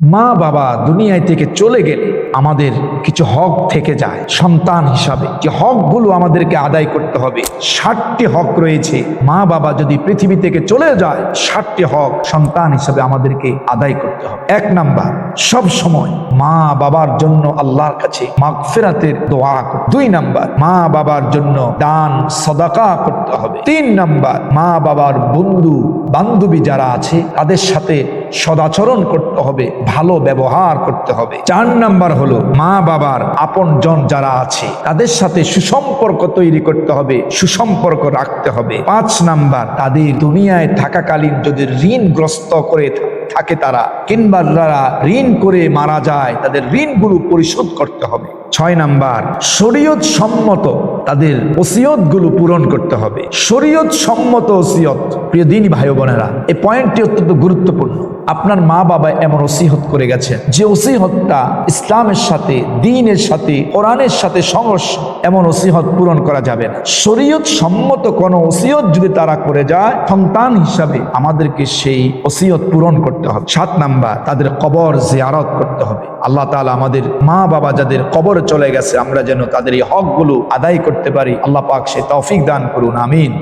মা বাবা দুনিয়ায় থেকে চলে গেলে আমাদের কিছু হক থেকে যায়, সন্তান হিসাবে। যে হকগুলো আমাদেরকে আদায় করতে হবে, ষাটটি হক রয়েছে। মা বাবা যদি পৃথিবী থেকে চলে যায়, ষাটটি হক সন্তান হিসাবে আমাদেরকে আদায় করতে হবে। এক নাম্বার সব সময় মা বাবার জন্য আল্লাহর কাছে মাগফিরাতের দোয়া দুই নাম্বার, মা বাবার জন্য দান, সদাকা করতে হবে। তিন নাম্বার, মা বাবার বন্ধু, বান্ধবী যারা আছে, তাদের সাথে সদাচরণ করতে হবে, ভালো ব্যবহার করতে হবে। চার নাম্বার হলো মা বাবার আপন জন যারা আছে, তাদের সাথে সুসম্পর্ক তৈরি করতে হবে, সুসম্পর্ক রাখতে হবে। পাঁচ নাম্বার, তাদের দুনিয়ায় থাকাকালীন যদি ঋণগ্রস্ত করে থাকে তারা, কিংবা যারা ঋণ করে মারা যায়, তাদের ঋণগুলো পরিশোধ করতে হবে। ছয় নাম্বার শরীয়ত সম্মত তাদের ওসিয়তগুলো পূরণ করতে হবে। শরীয়ত সম্মত ওসিয়ত প্রিয় দিনী ভাই বোনেরা এই পয়েন্টটি অত্যন্ত গুরুত্বপূর্ণ। আপনার মা বাবা এমন ওসিহত করে গেছেন যে ওসিহতটা ইসলামের সাথে, দিনের সাথে, কোরআনের সাথে সংঘর্ষ, এমন ওসিহত পূরণ করা যাবে না। শরীয়ত সম্মত কোন ওসিয়ত যদি তারা করে যায়, সন্তান হিসাবে আমাদেরকে সেই ওসিয়ত পূরণ করতে হবে। সাত নাম্বার, তাদের কবর জিয়ারত করতে হবে। আল্লাহ তাআলা আমাদের মা বাবা যাদের কবর চলে গেছে, আমরা যেন তাদের এই হকগুলো আদায় করতে পারি। আল্লাহ পাক সে তৌফিক দান করুন, আমিন।